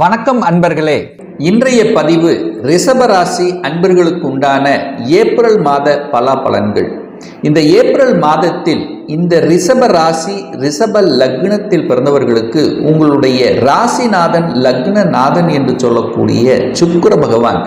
வணக்கம் அன்பர்களே. இன்றைய பதிவு ரிஷபராசி அன்பர்களுக்கு உண்டான ஏப்ரல் மாத பலாபலன்கள். இந்த ஏப்ரல் மாதத்தில் இந்த ரிஷப ராசி ரிஷப லக்னத்தில் பிறந்தவர்களுக்கு உங்களுடைய ராசிநாதன் லக்னநாதன் என்று சொல்லக்கூடிய சுக்கர பகவான்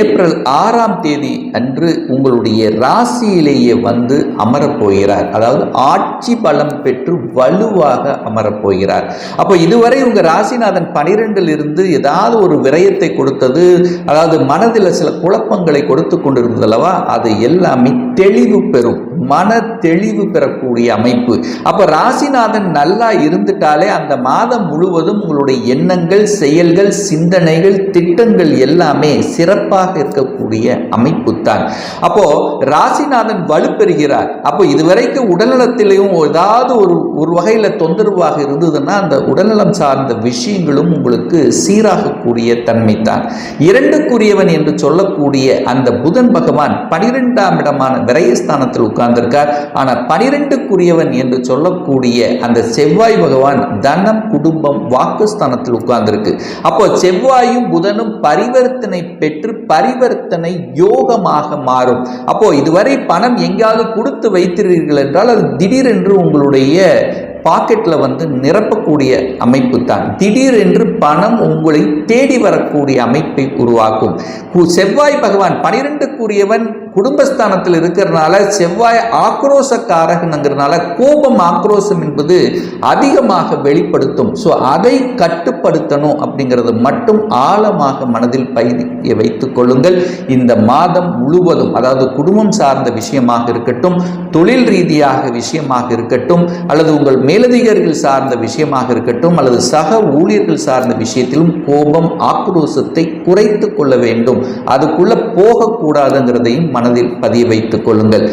ஏப்ரல் ஆறாம் தேதி அன்று உங்களுடைய ராசியிலேயே வந்து அமரப்போகிறார். அதாவது ஆட்சி பலம் பெற்று வலுவாக அமரப்போகிறார். அப்போ இதுவரை உங்க ராசிநாதன் பனிரெண்டில் இருந்து ஏதாவது ஒரு விரயத்தை கொடுத்தது அதாவது மனதில் சில குழப்பங்களை கொடுத்து கொண்டிருந்தல்லவா அது எல்லாமே தெளிவு பெறும். மன தெளிவு பெறக்கூடிய அமைப்பு. அப்ப ராசிநாதன் நல்லா இருந்துட்டாலே அந்த மாதம் முழுவதும் உங்களுடைய எண்ணங்கள் செயல்கள் சிந்தனைகள் திட்டங்கள் எல்லாமே சிறப்பாக இருக்கக்கூடிய அமைப்பு தான் அப்போ ராசிநாதன் வலுப்பெறுகிறார். அப்போ இதுவரைக்கும் உடல்நலத்திலையும் ஏதாவது ஒரு ஒரு வகையில் தொந்தரவாக இருந்ததுன்னா அந்த உடல்நலம் சார்ந்த விஷயங்களும் உங்களுக்கு சீராகக்கூடிய தன்மை தான் இரண்டுக்குரியவன் என்று சொல்லக்கூடிய அந்த புதன் பகவான் பனிரெண்டாம் இடமான விரயஸ்தானத்தில் உட்கார்ந்திருக்கார். ஆனால் பனிரெண்டுக்குரியவன் என்று சொல்லக்கூடிய அந்த செவ்வாய் பகவான் தனம் குடும்பம் வாக்குஸ்தானத்தில் உட்கார்ந்திருக்கு. அப்போ செவ்வாயும் புதனும் பரிவர்த்தனை பெற்று பரிவர்த்தனை யோகமாக மாறும். அப்போ இதுவரை பணம் எங்கேயாவது கொடுத்து வைத்திருக்கிறீர்கள் என்றால் அது திடீரென்று உங்களுடைய பாக்கெட்டில் வந்து நிரப்பக்கூடிய அமைப்பு தான் திடீரென்று பணம் உங்களை தேடி வரக்கூடிய அமைப்பை உருவாக்கும். செவ்வாய் பகவான் பனிரெண்டுக்குரியவன் குடும்பஸ்தானத்தில் இருக்கிறதுனால செவ்வாய் ஆக்ரோசக்காரகனுங்கிறதுனால கோபம் ஆக்ரோசம் என்பது அதிகமாக வெளிப்படுத்தும். ஸோ அதை கட்டுப்படுத்தணும் அப்படிங்கிறது மட்டும் ஆழமாக மனதில் பயிர் வைத்துக் கொள்ளுங்கள். இந்த மாதம் முழுவதும் அதாவது குடும்பம் சார்ந்த விஷயமாக இருக்கட்டும் தொழில் ரீதியாக விஷயமாக இருக்கட்டும் அல்லது உங்கள் மேலதிகாரிகள் சார்ந்த விஷயமாக இருக்கட்டும் அல்லது சக ஊழியர்கள் சார்ந்த விஷயத்திலும் கோபம் ஆக்ரோசத்தை குறைத்து கொள்ள வேண்டும். அதுக்குள்ள போகக்கூடாதுங்கிறதையும் மனதில் பதிய வைத்துக் கொள்ளுங்கள்.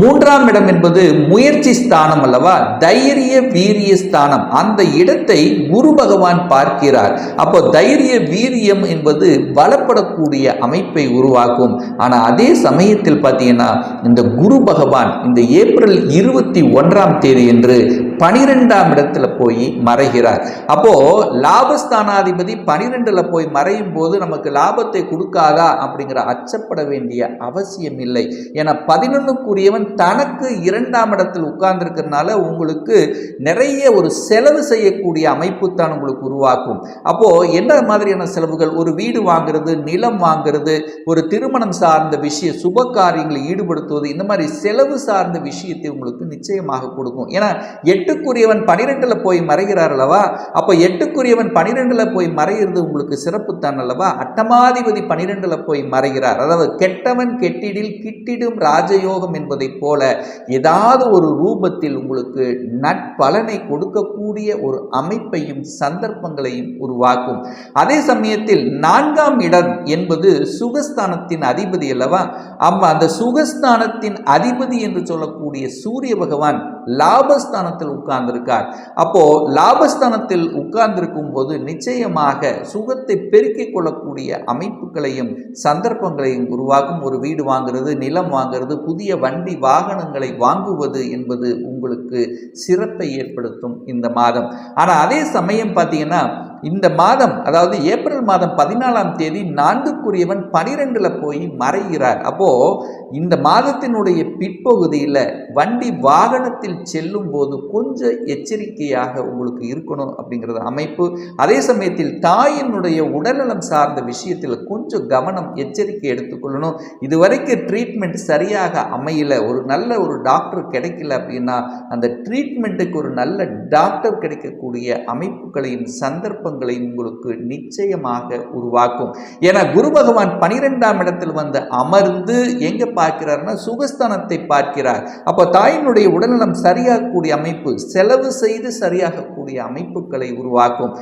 மூன்றாம் இடம் என்பது முயற்சி ஸ்தானம் அல்லவா? தைரிய வீரிய ஸ்தானம். அந்த இடத்தை குரு பகவான் பார்க்கிறார். அப்போ தைரிய வீரியம் என்பது பலப்படக்கூடிய அமைப்பை உருவாக்கும். ஆனால் அதே சமயத்தில் பார்த்தீங்கன்னா இந்த குரு பகவான் இந்த ஏப்ரல் இருபத்தி ஒன்றாம் தேதி என்று பனிரெண்டாம் இடத்துல போய் மறைகிறார். அப்போ லாபஸ்தானாதிபதி பனிரெண்டுல போய் மறையும் போது நமக்கு லாபத்தை கொடுக்காதா அப்படிங்கிற அச்சப்பட வேண்டிய அவசியம் இல்லை. ஏன்னா பதினொன்னுக்குரியவன் தனக்கு இரண்டாம் இடத்தில் உட்கார்ந்துருக்கிறதுனால உங்களுக்கு நிறைய ஒரு செலவு செய்யக்கூடிய அமைப்பு தான் உங்களுக்கு உருவாக்கும். அப்போ என்ன மாதிரியான செலவுகள்? ஒரு வீடு வாங்குறது நிலம் வாங்குறது ஒரு திருமணம் சார்ந்த விஷய சுப காரியங்களை ஈடுபடுத்துவது இந்த மாதிரி செலவு சார்ந்த விஷயத்தை உங்களுக்கு நிச்சயமாக கொடுக்கும். ஏன்னா எட்டு எட்டுக்குரியவன் பனிரெண்டுல போய் மறைகிறார் அல்லவா? அப்போ எட்டுக்குரியவன் பனிரெண்டில் போய் மறைகிறது உங்களுக்கு சிறப்புத்தான் அல்லவா? அட்டமாதிபதி பனிரெண்டில் போய் மறைகிறார். அதாவது கெட்டவன் கெட்டிடில் கிட்டிடும் ராஜயோகம் என்பதைப் போல ஏதாவது ஒரு ரூபத்தில் உங்களுக்கு நட்பலனை கொடுக்கக்கூடிய ஒரு அமைப்பையும் சந்தர்ப்பங்களையும் உருவாக்கும். அதே சமயத்தில் நான்காம் இடம் என்பது சுகஸ்தானத்தின் அதிபதி அல்லவா? அம்மா அந்த சுகஸ்தானத்தின் அதிபதி என்று சொல்லக்கூடிய சூரிய பகவான் லாபஸ்தானத்தில் உட்கார்ந்திருக்கார். அப்போ லாபஸ்தானத்தில் உட்கார்ந்திருக்கும் போது நிச்சயமாக சுகத்தை பெருக்கிக் கொள்ளக்கூடிய அமைப்புகளையும் சந்தர்ப்பங்களையும் உருவாக்கும் ஒரு வீடு வாங்குறது நிலம் வாங்குறது புதிய வண்டி வாகனங்களை வாங்குவது என்பது உங்களுக்கு சிறப்பை ஏற்படுத்தும் இந்த மாதம். ஆனால் அதே சமயம் பார்த்தீங்கன்னா இந்த மாதம் அதாவது ஏப்ரல் மாதம் பதினாலாம் தேதி நான்குக்குரியவன் பனிரெண்டில் போய் மறைகிறார். அப்போது இந்த மாதத்தினுடைய பிற்பகுதியில் வண்டி வாகனத்தில் செல்லும் போது கொஞ்சம் எச்சரிக்கையாக உங்களுக்கு இருக்கணும் அப்படிங்கிறது அமைப்பு. அதே சமயத்தில் தாயினுடைய உடல்நலம் சார்ந்த விஷயத்தில் கொஞ்சம் கவனம் எச்சரிக்கை எடுத்துக்கொள்ளணும். இதுவரைக்கும் ட்ரீட்மெண்ட் சரியாக அமையல. ஒரு நல்ல ஒரு டாக்டர் கிடைக்கல அப்படின்னா அந்த ட்ரீட்மெண்ட்டுக்கு ஒரு நல்ல டாக்டர் கிடைக்கக்கூடிய அமைப்புகளையும் சந்தர்ப்பங்களையும் உங்களுக்கு நிச்சயமாக உருவாக்கும். ஏன்னா குரு பகவான் பனிரெண்டாம் இடத்தில் வந்து அமர்ந்து எங்க பார்க்கிறார்னா சுகஸ்தானத்தை பார்க்கிறார். அப்போ தாயினுடைய உடல்நலம் சரியாகக்கூடிய அமைப்பு செலவு செய்து சரியாகக்கூடிய அமைப்புகளை உருவாக்கும்.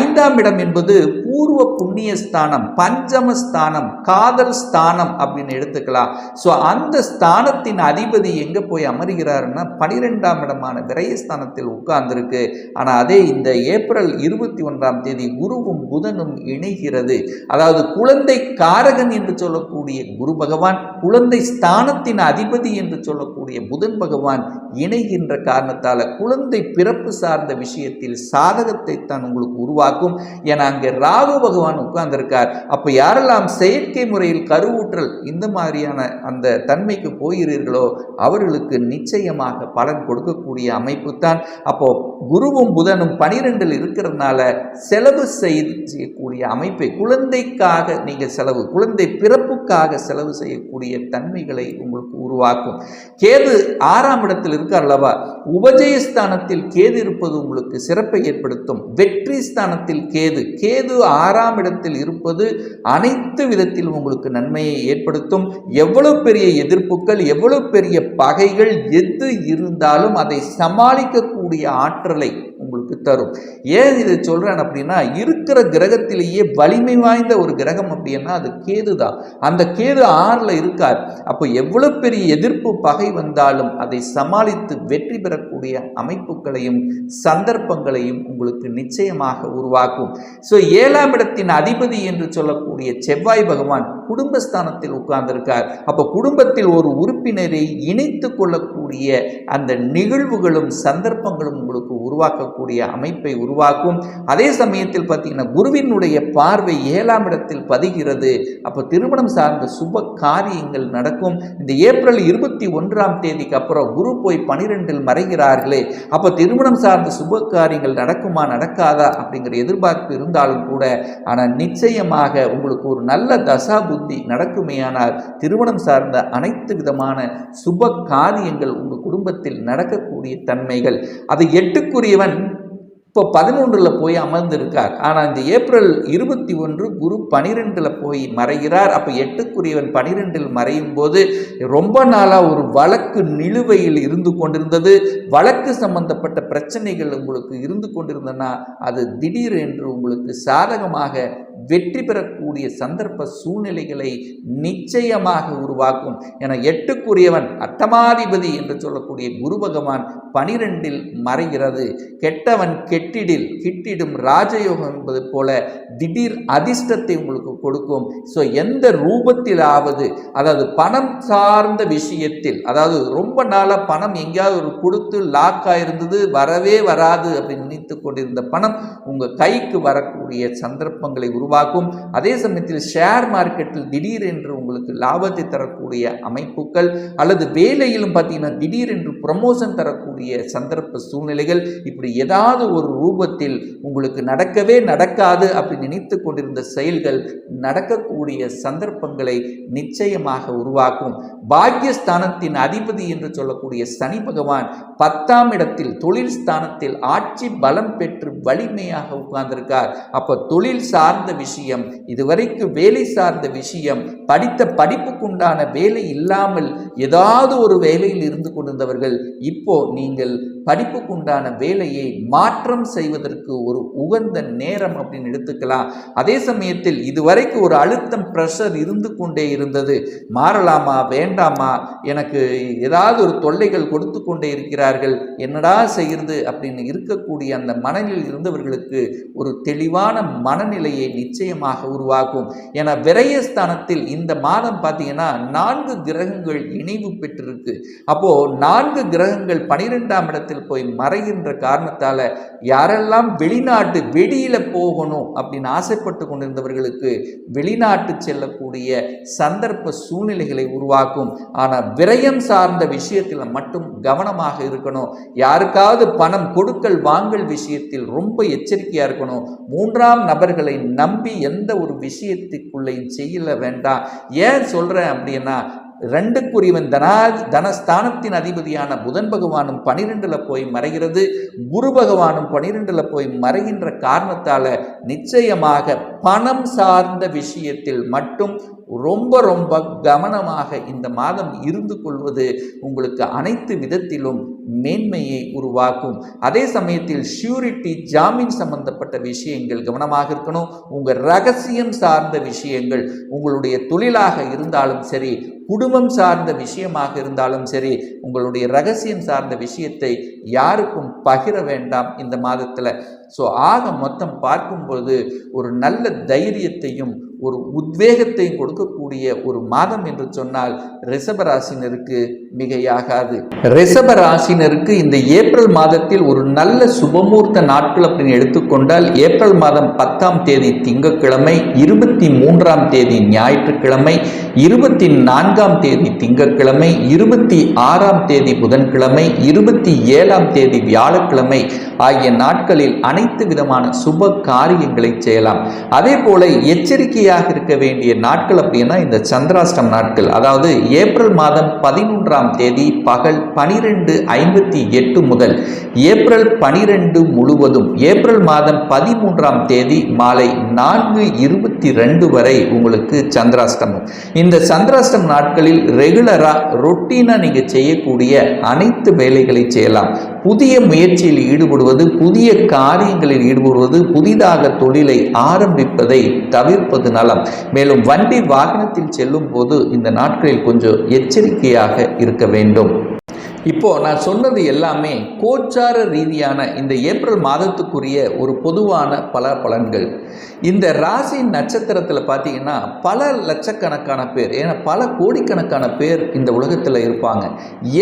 ஐந்தாம் இடம் என்பது பூர்வ புண்ணிய ஸ்தானம் பஞ்சம ஸ்தானம் காதல் ஸ்தானம் அப்படின்னு எடுத்துக்கலாம். ஸோ அந்த ஸ்தானத்தின் அதிபதி எங்கே போய் அமர்கிறாருன்னா பனிரெண்டாம் இடமான விரயஸ்தானத்தில் உட்கார்ந்துருக்கு. ஆனால் அதே இந்த ஏப்ரல் இருபத்தி ஒன்றாம் ஒன்றாம் தேதி குருவும் புதனும் இணைகிறது. அதாவது குழந்தை காரகன் என்று சொல்லக்கூடிய குரு பகவான் குழந்தை ஸ்தானத்தின் அதிபதி என்று சொல்லக்கூடிய புதன் பகவான் இணைகின்ற காரணத்தால் குழந்தை பிறப்பு சார்ந்த விஷயத்தில் சாதகத்தை தான் உங்களுக்கு உருவாக்கும். என அங்கே ராகு பகவான் உட்கார்ந்திருக்கார். அப்போ யாரெல்லாம் செயற்கை முறையில் கருவூற்றல் இந்த மாதிரியான அந்த தன்மைக்கு போகிறீர்களோ அவர்களுக்கு நிச்சயமாக பலன் கொடுக்கக்கூடிய அமைப்பு தான். அப்போ குருவும் புதனும் பனிரெண்டில் இருக்கிறதுனால செலவு செய்து செய்யக்கூடிய அமைப்பை குழந்தைக்காக நீங்கள் செலவு குழந்தை பிறப்புக்காக செலவு செய்யக்கூடிய தன்மைகளை உங்களுக்கு உருவாக்கும். கேது ஆறாம் இடத்தில் இருக்கார் அல்லவா? உபஜயஸ்தானத்தில் கேது இருப்பது உங்களுக்கு சிறப்பை ஏற்படுத்தும். வெற்றி ஸ்தானத்தில் கேது கேது ஆறாம் இடத்தில் இருப்பது அனைத்து விதத்திலும் உங்களுக்கு நன்மையை ஏற்படுத்தும். எவ்வளவு பெரிய எதிர்ப்புகள் எவ்வளவு பெரிய பகைகள் எது இருந்தாலும் அதை சமாளிக்கக்கூடிய ஆற்றலை உங்களுக்கு தரும். ஏன் இதை சொல்கிறேன் அப்படின்னா இருக்கிற கிரகத்திலேயே வலிமை வாய்ந்த ஒரு கிரகம் அப்படின்னா அது கேது தான். அந்த கேது ஆறில் இருக்கார். அப்போ எவ்வளோ பெரிய எதிர்ப்பு பகை வந்தாலும் அதை சமாளித்து வெற்றி பெறக்கூடிய அமைப்புகளையும் சந்தர்ப்பங்களையும் உங்களுக்கு நிச்சயமாக உருவாக்கும். ஸோ ஏழாம் இடத்தின் அதிபதி என்று சொல்லக்கூடிய செவ்வாய் பகவான் குடும்பஸ்தானத்தில் உட்கார்ந்திருக்கார். அப்போ குடும்பத்தில் ஒரு உறுப்பினரை இணைத்து கொள்ளக்கூடிய அந்த நிகழ்வுகளும் சந்தர்ப்பங்களும் உங்களுக்கு உருவாக்கக்கூடிய அமைப்பை உருவாக்கும். அதே சமயத்தில் பார்த்தீங்கன்னா குருவினுடைய பார்வை ஏழாம் இடத்தில் பதிகிறது. அப்போ திருமணம் சார்ந்த சுப காரியங்கள் நடக்கும். இந்த ஏப்ரல் இருபத்தி ஒன்றாம் தேதிக்கு அப்புறம் குரு போய் பனிரெண்டில் மறைகிறார்களே. அப்போ திருமணம் சார்ந்த சுப காரியங்கள் நடக்குமா நடக்காதா அப்படிங்கிற எதிர்பார்ப்பு இருந்தாலும் கூட ஆனால் நிச்சயமாக உங்களுக்கு ஒரு நல்ல தசா புத்தி நடக்குமேயானால் திருமணம் சார்ந்த அனைத்து விதமான சுப காரியங்கள் உங்கள் குடும்பத்தில் நடக்கக்கூடிய தன்மைகள். அது எட்டுக்குரியவன் இப்போ பதினொன்றில் போய் அமர்ந்திருக்கார். ஆனால் இந்த ஏப்ரல் இருபத்தி ஒன்று குரு பனிரெண்டில் போய் மறைகிறார். அப்போ எட்டுக்குரியவன் பனிரெண்டில் மறையும் போது ரொம்ப நாளாக ஒரு வழக்கு நிலுவையில் இருந்து கொண்டிருந்தது. வழக்கு சம்பந்தப்பட்ட பிரச்சனைகள் உங்களுக்கு இருந்து கொண்டிருந்தனா அது திடீர் என்று உங்களுக்கு சாதகமாக வெற்றி பெறக்கூடிய சந்தர்ப்ப சூழ்நிலைகளை நிச்சயமாக உருவாக்கும். என எட்டுக்குரியவன் அட்டமாதிபதி என்று சொல்லக்கூடிய குரு பகவான் பனிரெண்டில் மறைகிறது. கெட்டவன் கெட்டிடில் கிட்டிடும் ராஜயோகம் என்பது போல திடீர் அதிர்ஷ்டத்தை உங்களுக்கு கொடுக்கும். ஸோ எந்த ரூபத்திலாவது அதாவது பணம் சார்ந்த விஷயத்தில் அதாவது ரொம்ப நாளாக பணம் எங்கேயாவது ஒரு கொடுத்து லாக் ஆயிருந்தது வரவே வராது அப்படின்னு நினைத்து கொண்டிருந்த பணம் உங்கள் கைக்கு வரக்கூடிய சந்தர்ப்பங்களை உருவாக்கும். அதே சமயத்தில் ஷேர் மார்க்கெட்டில் திடீரென்று உங்களுக்கு லாபத்தை தரக்கூடிய அமைப்புகள் அல்லது வேலையிலும் பார்த்தீங்கன்னா திடீரென்று ப்ரமோஷன் தரக்கூடிய சந்தர்ப்ப சூழ்நிலைகள் இப்படி ஏதாவது ஒரு ரூபத்தில் உங்களுக்கு நடக்கவே நடக்காது அப்படி நினைத்து கொண்டிருந்த செயல்கள் நடக்கக்கூடிய சந்தர்ப்பங்களை நிச்சயமாக உருவாக்கும். பாக்யஸ்தானத்தின் அதிபதி என்று சொல்லக்கூடிய சனி பகவான் பத்தாம் இடத்தில் தொழில் ஸ்தானத்தில் ஆட்சி பலம் பெற்று வலிமையாக உட்கார்ந்திருக்கார். அப்போ தொழில் சார்ந்த விஷயம் இதுவரைக்கும் வேலை சார்ந்த விஷயம் படித்த படிப்புக்குண்டான வேலை இல்லாமல் ஏதாவது ஒரு வேலையில் இருந்து கொண்டிருந்தவர்கள் இப்போ நீங்கள் படிப்புக்குண்டான வேலையை மாற்றம் செய்வதற்கு ஒரு உகந்த நேரம் அப்படின்னு எடுத்துக்கலாம். அதே சமயத்தில் இதுவரைக்கும் ஒரு அழுத்தம் ப்ரெஷர் இருந்து கொண்டே இருந்தது. மாறலாமா வேண்டாமா? எனக்கு ஏதாவது ஒரு தொல்லைகள் கொடுத்து கொண்டே இருக்கிறார்கள். என்னடா செய்கிறது? அப்படின்னு இருக்கக்கூடிய அந்த மனநிலையில் இருந்தவர்களுக்கு ஒரு தெளிவான மனநிலையை நிச்சயமாக உருவாக்கும். என விரயஸ்தானத்தில் இந்த மாதம் பார்த்தீங்கன்னா நான்கு கிரகங்கள் இணைவு பெற்றிருக்கு. அப்போ நான்கு கிரகங்கள் பனிரெண்டாம் இடத்தில் போய் மறைகின்ற காரணத்தால் யாரெல்லாம் வெளிநாட்டு வெளியில் போகணும் அப்படின்னு ஆசைப்பட்டு கொண்டிருந்தவர்களுக்கு வெளிநாட்டு செல்லக்கூடிய சந்தர்ப்ப சூழ்நிலைகளை உருவாக்கும். ஆனால் விரயம் சார்ந்த விஷயத்தில் மட்டும் கவனமாக இருக்கணும். யாருக்காவது பணம் கொடுக்கல் வாங்கல் விஷயத்தில் ரொம்ப எச்சரிக்கையாக இருக்கணும். மூன்றாம் நபர்களை நம்பி எந்த ஒரு விஷயத்துக்குள்ளேயும் செய்யல வேண்டாம். ஏன் சொல்கிறேன் அப்படின்னா ரெண்டுக்குரியவன் தனா தனஸ்தானத்தின் அதிபதியான புதன் பகவானும் பனிரெண்டில் போய் மறைகிறது. குரு பகவானும் பனிரெண்டில் போய் மறைகின்ற காரணத்தால் நிச்சயமாக பணம் சார்ந்த விஷயத்தில் மட்டும் ரொம்ப ரொம்ப கவனமாக இந்த மாதம் இருந்து கொள்வது உங்களுக்கு அனைத்து விதத்திலும் மேன்மையை உருவாக்கும். அதே சமயத்தில் ஷூரிட்டி ஜாமீன் சம்பந்தப்பட்ட விஷயங்கள் கவனமாக இருக்கணும். உங்கள் ரகசியம் சார்ந்த விஷயங்கள் உங்களுடைய தொழிலாக இருந்தாலும் சரி குடும்பம் சார்ந்த விஷயமாக இருந்தாலும் சரி உங்களுடைய ரகசியம் சார்ந்த விஷயத்தை யாருக்கும் பகிர வேண்டாம் இந்த மாதத்தில். ஸோ ஆக மொத்தம் பார்க்கும்பொழுது ஒரு நல்ல தைரியத்தையும் ஒரு உத்வேகத்தையும் கொடுக்கக்கூடிய ஒரு மாதம் என்று சொன்னால் ரிஷபராசினருக்கு மிகையாகாது. ரிஷபராசினருக்கு இந்த ஏப்ரல் மாதத்தில் ஒரு நல்ல சுபமூர்த்த நாட்கள் அப்படின்னு எடுத்துக்கொண்டால் ஏப்ரல் மாதம் பத்தாம் தேதி திங்கக்கிழமை இருபத்தி மூன்றாம் தேதி ஞாயிற்றுக்கிழமை இருபத்தி நான்காம் தேதி திங்கக்கிழமை இருபத்தி ஆறாம் தேதி புதன்கிழமை இருபத்தி ஏழாம் தேதி வியாழக்கிழமை ஆகிய நாட்களில் அனைத்து விதமான சுப காரியங்களை செய்யலாம். அதே போல எச்சரிக்கையாக இருக்க வேண்டிய நாட்கள் அப்படின்னா இந்த சந்திராஷ்டம் நாட்கள். அதாவது ஏப்ரல் மாதம் பதினொன்றாம் தேதி பகல் பனிரெண்டு ஐம்பத்தி எட்டு முதல் ஏப்ரல் பனிரெண்டு முழுவதும் ஏப்ரல் மாதம் பதிமூன்றாம் தேதி மாலை நான்கு இருபத்தி ரெண்டு வரை உங்களுக்கு சந்திராஷ்டமம். இந்த சந்திராஷ்டம் நாட்களில் ரெகுலராக ரொட்டீனாக நீங்கள் செய்யக்கூடிய அனைத்து வேலைகளை செய்யலாம். புதிய முயற்சியில் ஈடுபடுவது புதிய காரியங்களில் ஈடுபடுவது புதிதாக தொழிலை ஆரம்பிப்பதை தவிர்ப்பது நலம். மேலும் வண்டி வாகனத்தில் செல்லும் போது இந்த நாட்களில் கொஞ்சம் எச்சரிக்கையாக இருக்க வேண்டும். இப்போ நான் சொன்னது எல்லாமே கோச்சார ரீதியான இந்த ஏப்ரல் மாதத்துக்குரிய ஒரு பொதுவான பல பலன்கள். இந்த ராசி நட்சத்திரத்தில் பார்த்தீங்கன்னா பல லட்சக்கணக்கான பேர் ஏன்னா பல கோடிக்கணக்கான பேர் இந்த உலகத்தில் இருப்பாங்க.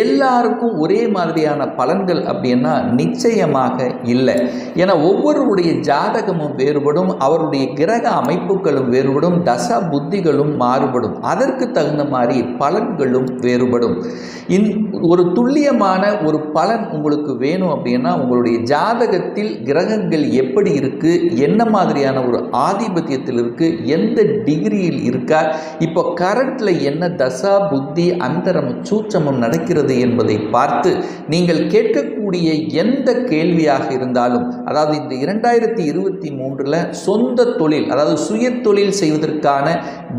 எல்லாருக்கும் ஒரே மாதிரியான பலன்கள் அப்படின்னா நிச்சயமாக இல்லை. ஏன்னா ஒவ்வொருவருடைய ஜாதகமும் வேறுபடும் அவருடைய கிரக அமைப்புகளும் வேறுபடும் தசா புத்திகளும் மாறுபடும். அதற்கு தகுந்த மாதிரி பலன்களும் வேறுபடும். இன் ஒரு துல்லியமான ஒரு பலன் உங்களுக்கு வேணும் அப்படின்னா உங்களுடைய ஜாதகத்தில் கிரகங்கள் எப்படி இருக்கு என்ன மாதிரியான ஒரு ஆதிபத்தியத்தில் இருக்கு எந்த டிகிரியில் இருக்கா இப்போ கரண்ட்ல என்ன தசா புத்தி அந்தரம் சூச்சமம் நடக்கிறது என்பதை பார்த்து நீங்கள் கேட்கக்கூடிய எந்த கேள்வியாக இருந்தாலும் அதாவது இந்த இரண்டாயிரத்தி இருபத்தி மூன்றில் சொந்த தொழில் அதாவது சுய தொழில் செய்வதற்கான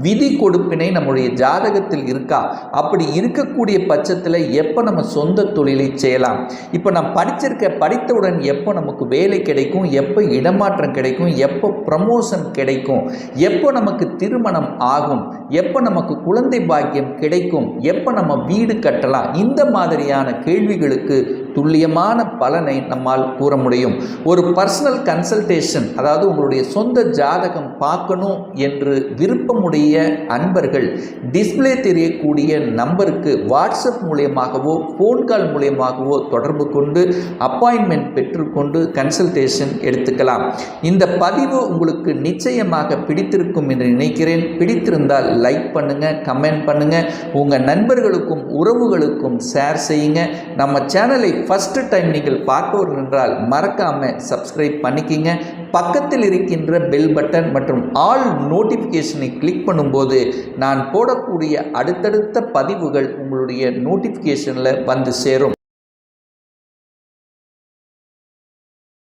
விதி கொடுப்பினை நம்முடைய ஜாதகத்தில் இருக்கா அப்படி இருக்கக்கூடிய பட்சத்தில் எப்போ நம்ம சொந்த தொழிலை செய்யலாம். இப்போ நான் படிச்சிருக்க படித்தவுடன் எப்போ நமக்கு வேலை கிடைக்கும் எப்போ இடமாற்றம் கிடைக்கும் எப்போ ப்ரமோஷன் கிடைக்கும் எப்போ நமக்கு திருமணம் ஆகும் எப்போ நமக்கு குழந்தை பாக்கியம் கிடைக்கும் எப்போ நம்ம வீடு கட்டலாம் இந்த மாதிரியான கேள்விகளுக்கு துல்லியமான பலனை நம்மால் கூற முடியும். ஒரு பர்சனல் கன்சல்டேஷன் அதாவது உங்களுடைய சொந்த ஜாதகம் பார்க்கணும் என்று விருப்பமுடைய அன்பர்கள் டிஸ்பிளே தெரியக்கூடிய நம்பருக்கு வாட்ஸ்அப் மூலியமாகவோ ஃபோன் கால் மூலியமாகவோ தொடர்பு கொண்டு அப்பாயின்மெண்ட் பெற்றுக்கொண்டு கன்சல்டேஷன் எடுத்துக்கலாம். இந்த பதிவு உங்களுக்கு நிச்சயமாக பிடித்திருக்கும் என்று நினைக்கிறேன். பிடித்திருந்தால் லைக் பண்ணுங்க கமெண்ட் பண்ணுங்க. உங்கள் நண்பர்களுக்கும் உறவுகளுக்கும் ஷேர் செய்யுங்க. நம்ம சேனலை ஃபஸ்ட்டு டைம் நீங்கள் பார்ப்பவர்கள் என்றால் மறக்காமல் சப்ஸ்கிரைப் பண்ணிக்கிங்க. பக்கத்தில் இருக்கின்ற பெல் பட்டன் மற்றும் ஆல் நோட்டிஃபிகேஷனை கிளிக் பண்ணும்போது நான் போடக்கூடிய அடுத்தடுத்த பதிவுகள் உங்களுடைய நோட்டிஃபிகேஷனில் வந்து சேரும்.